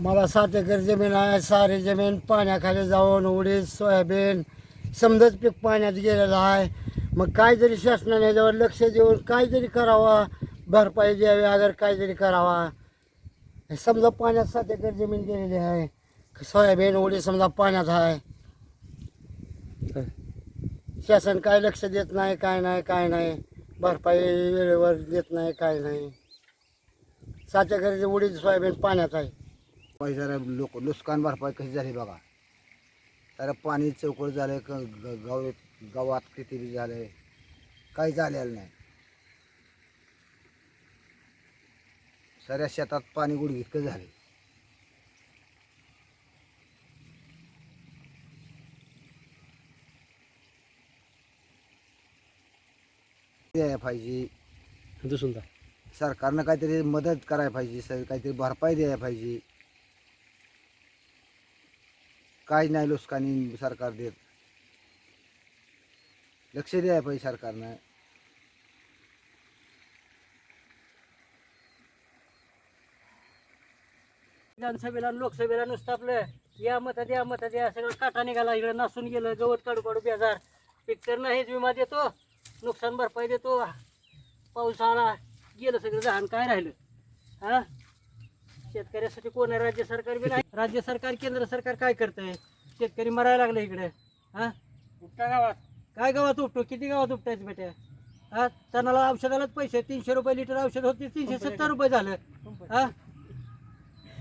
मला सात एकर जमीन आहे सारी जमीन पाण्याखाली जाऊन उडीद सोयाबीन समजाच पीक पाण्यात गेलेलं आहे. मग काहीतरी शासनाने याच्यावर लक्ष देऊन काहीतरी करावा भरपाई द्यावी अगर काहीतरी करावा. हे समजा पाण्यात सात एकर जमीन गेलेली आहे. सोयाबीन उडीद समजा पाण्यात आहे. शासन काय लक्ष देत नाही काय नाही काय नाही. भरपाई वेळेवर देत नाही काय नाही. सात एकर उडीद सोयाबीन पाण्यात आहे. जरा लोक नुकसान भरपाई कशी झाली बघा. तर पाणी चौकट झालं क गाव गावात किती बी झालं काही झालेलं नाही. साऱ्या शेतात पाणी गुडघितकं झाले. द्यायला पाहिजे. दुसून सरकारनं काहीतरी मदत करायला पाहिजे सर काहीतरी भरपाई द्यायला पाहिजे. काय नाही लुस्कानी सरकार देत. लक्ष द्यायला पाहिजे सरकारनं. विधानसभेला लोकसभेला नुसतं आपलं या मतात या मतात या सगळं काटा निघाला इकडे नासून गेलं गवत काढू काढू बेजार. पीक तर विमा देतो नुकसान भरपाई देतो पाऊस आला गेलं सगळं जहान काय राहिलं? हा? शेतकऱ्यासाठी कोण आहे? राज्य सरकार बी नाही. राज्य सरकार केंद्र सरकार काय करतंय? शेतकरी मरायला लागले इकडे. हा? उपटा गावात. काय गावात उपटो? किती गावात उपटायचं बेट्या हा? त्यांना औषधालाच पैसे तीनशे रुपये लिटर औषध होते. तीनशे सत्तर रुपये झालं. हा?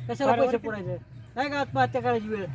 कशाला पैसे पुरायचे? काय का आत्महत्या करायची वेळ?